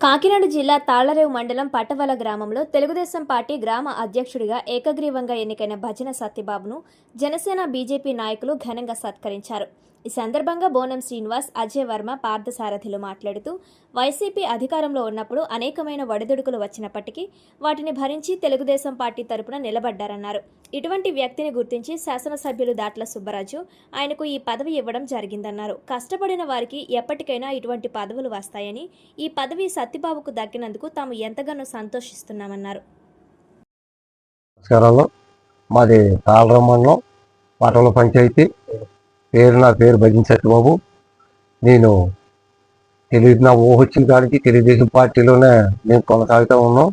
కాకినాడ జిల్లా తాళ్ళరేవు మండలం పటవల గ్రామంలో తెలుగుదేశం పార్టీ గ్రామ అధ్యక్షుడిగా ఏకగ్రీవంగా ఎన్నికైన భజన సత్యబాబును జనసేన బీజేపీ నాయకులు ఘనంగా సత్కరించారు. ఈ సందర్భంగా బోనం శ్రీనివాస్ అజయ్ వర్మ పార్థసారథిలు మాట్లాడుతూ వైసీపీ అధికారంలో ఉన్నప్పుడు అనేకమైన ఒడిదుడుకులు వచ్చినప్పటికీ వాటిని భరించి తెలుగుదేశం పార్టీ తరపున నిలబడ్డారన్నారు. ఇటువంటి వ్యక్తిని గుర్తించి శాసనసభ్యులు దాట్ల సుబ్బరాజు ఆయనకు ఈ పదవి ఇవ్వడం జరిగిందన్నారు. కష్టపడిన వారికి ఎప్పటికైనా ఇటువంటి పదవులు వస్తాయని ఈ పదవి సత్యబాబుకు దక్కినందుకు తాము ఎంతగానో సంతోషిస్తున్నామన్నారు. నమస్కారాలు. మాది మండలం పంచాయతీ. పేరు నా పేరు భజన్ బాబు. నేను తెలియదు నా ఊహ వచ్చిన కాడికి తెలుగుదేశం పార్టీలోనే నేను కొనసాగుతూ ఉన్నాం.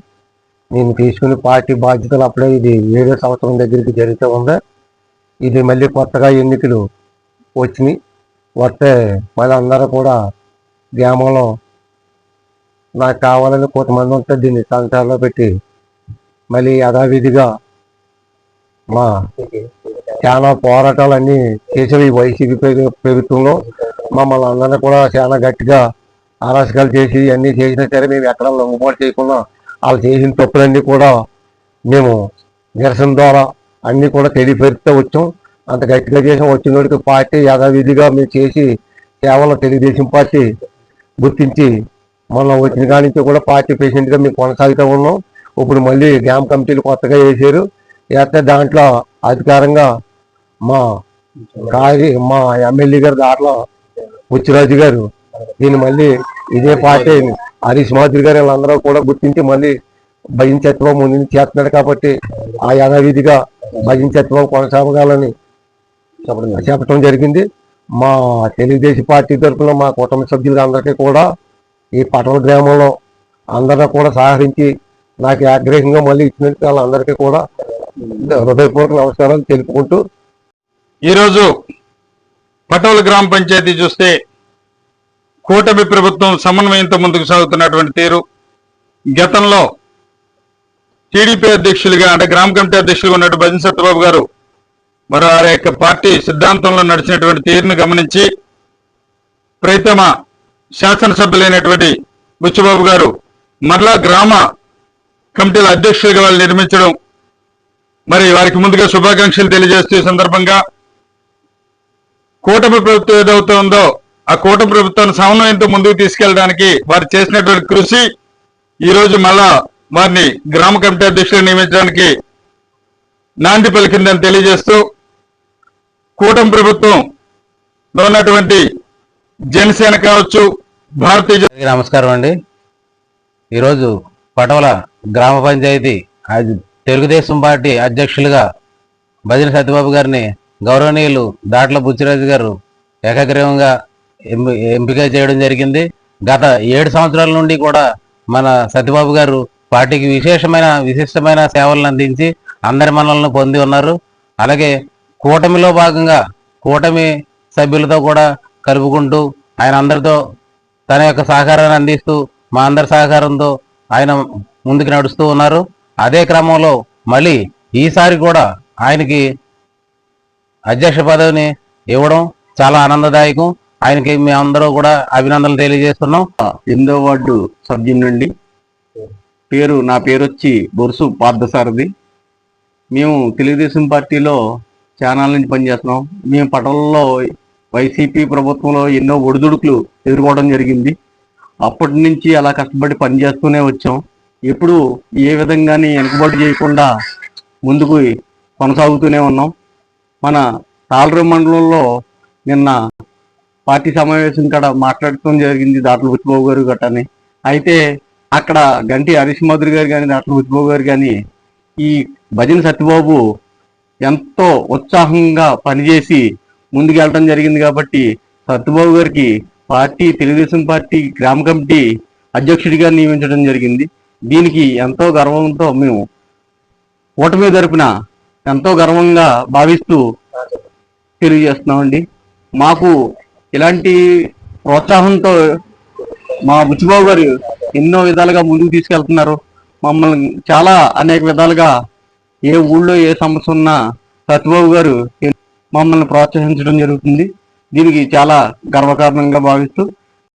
నేను తీసుకుని పార్టీ బాధ్యతలు అప్పుడే ఇది ఏడో సంవత్సరం దగ్గరికి జరుగుతూ ఉంది. ఇది మళ్ళీ కొత్తగా ఎన్నికలు వచ్చినాయి. వస్తే మళ్ళీ అందరూ కూడా గ్రామంలో నాకు కావాలని కొంతమంది ఉంటే దీన్ని సంచారంలో పెట్టి మళ్ళీ యథావిధిగా మా చాలా పోరాటాలు అన్ని చేసేవి ఈ వైసీపీ ప్రభుత్వంలో. మమ్మల్ని అందరినీ కూడా చాలా గట్టిగా అరాచకాలు చేసి అన్నీ చేసినా సరే మేము ఎక్కడ లొంగుబాటు చేయకుండా వాళ్ళు చేసిన తప్పులన్నీ కూడా మేము నిరసన ద్వారా అన్నీ కూడా తెలియపరుస్తూ వచ్చాం. అంత గట్టిగా చేసాం. వచ్చిన వాడికి పార్టీ యథావిధిగా మేము చేసి కేవలం తెలుగుదేశం పార్టీ గుర్తించి మనం వచ్చిన కాడి నుంచి కూడా పార్టీ ప్రెసిడెంట్గా మేము కొనసాగుతూ ఉన్నాం. ఇప్పుడు మళ్ళీ డ్యామ్ కమిటీలు కొత్తగా వేసారు లేకపోతే దాంట్లో అధికారంగా మా కాగి మా ఎమ్మెల్యే గారు దాంట్లో బుచ్చిరాజు గారు దీన్ని మళ్ళీ ఇదే పార్టీ హరీష్ మాధురి గారు వీళ్ళందరూ కూడా గుర్తించి మళ్ళీ భజించత్వం ముందు చేస్తున్నాడు కాబట్టి ఆ యథావిధిగా భజించత్వం కొనసాగాలని చెప్పడం జరిగింది. మా తెలుగుదేశం పార్టీ తరఫున మా కుటుంబ సభ్యులందరికీ కూడా ఈ పటల గ్రామంలో అందరూ కూడా సహకరించి నాకు ఆగ్రహంగా మళ్ళీ ఇచ్చినందుకు వాళ్ళందరికీ కూడా హృదయపూర్వక నమస్కారాలు తెలుపుకుంటూ ఈరోజు పటోల గ్రామ పంచాయతీ చూస్తే కూటమి ప్రభుత్వం సమన్వయంతో ముందుకు సాగుతున్నటువంటి తీరు. గతంలో టీడీపీ అధ్యక్షులుగా అంటే గ్రామ కమిటీ అధ్యక్షులుగా ఉన్నట్టు భజన్ సత్యబాబు గారు మరి వారి యొక్క పార్టీ సిద్ధాంతంలో నడిచినటువంటి తీరును గమనించి ప్రైతమ శాసనసభ్యులైనటువంటి బుచ్చుబాబు గారు మరలా గ్రామ కమిటీల అధ్యక్షులుగా వాళ్ళు నిర్మించడం మరి వారికి ముందుగా శుభాకాంక్షలు తెలియజేస్తూ సందర్భంగా కూటమి ప్రభుత్వం ఏదైతే ఉందో ఆ కూటమి ప్రభుత్వాన్ని సమన్వయంతో ముందుకు తీసుకెళ్ళడానికి వారు చేసినటువంటి కృషి ఈ రోజు మళ్ళా వారిని గ్రామ కమిటీ అధ్యక్షులు నియమించడానికి నాంది పలికిందని తెలియజేస్తూ కూటమి ప్రభుత్వం లో ఉన్నటువంటి జనసేన కావచ్చు భారతీయ నమస్కారం అండి. ఈరోజు పటవల గ్రామ పంచాయతీ తెలుగుదేశం పార్టీ అధ్యక్షులుగా భజన సత్యబాబు గారిని గౌరవనీయులు దాట్ల బుచ్చిరాజు గారు ఏకగ్రీవంగా ఎంపిక చేయడం జరిగింది. గత ఏడు సంవత్సరాల నుండి కూడా మన సత్యబాబు గారు పార్టీకి విశేషమైన విశిష్టమైన సేవలను అందించి అందరి మనల్ని పొంది ఉన్నారు. అలాగే కూటమిలో భాగంగా కూటమి సభ్యులతో కూడా కలుపుకుంటూ ఆయన అందరితో తన యొక్క సహకారాన్ని అందిస్తూ మా అందరి సహకారంతో ఆయన ముందుకు నడుస్తూ ఉన్నారు. అదే క్రమంలో మళ్ళీ ఈసారి కూడా ఆయనకి అధ్యక్ష పదవిని ఇవ్వడం చాలా ఆనందదాయకం. ఆయనకి మేమందరూ కూడా అభినందనలు తెలియజేస్తున్నాం. ఎనిమిదో వార్డు సభ్యుని నుండి పేరు నా పేరు వచ్చి బొరుసు పార్థసారథి. మేము తెలుగుదేశం పార్టీలో ఛానల్ నుంచి పనిచేస్తున్నాం. మేము పటంలో వైసీపీ ప్రభుత్వంలో ఎన్నో ఒడిదుడుకులు ఎదుర్కోవడం జరిగింది. అప్పటి నుంచి అలా కష్టపడి పనిచేస్తూనే వచ్చాం. ఎప్పుడు ఏ విధంగానే వెనుకబాటు చేయకుండా ముందుకు కొనసాగుతూనే ఉన్నాం. మన తాళరు మండలంలో నిన్న పార్టీ సమావేశం కాడ మాట్లాడటం జరిగింది దాట్ల బుచ్చిబాబు గారు గట్టని అయితే అక్కడ గంటి హరీష్ మాధురి గారు కానీ దాట్ల బుచ్చిబాబు గారు కానీ ఈ భజన సత్యబాబు ఎంతో ఉత్సాహంగా పనిచేసి ముందుకెళ్ళడం జరిగింది కాబట్టి సత్యబాబు గారికి పార్టీ తెలుగుదేశం పార్టీ గ్రామ కమిటీ అధ్యక్షుడిగా నియమించడం జరిగింది. దీనికి ఎంతో గర్వంతో మేము ఓటమి తరపున ఎంతో గర్వంగా భావిస్తూ తెలియజేస్తున్నామండి. మాకు ఇలాంటి ప్రోత్సాహంతో మా బుచ్చిబాబు గారు ఎన్నో విధాలుగా ముందుకు తీసుకెళ్తున్నారు. మమ్మల్ని చాలా అనేక విధాలుగా ఏ ఊళ్ళో ఏ సమస్య ఉన్నా సత్యబాబు గారు మమ్మల్ని ప్రోత్సహించడం జరుగుతుంది. దీనికి చాలా గర్వకారణంగా భావిస్తూ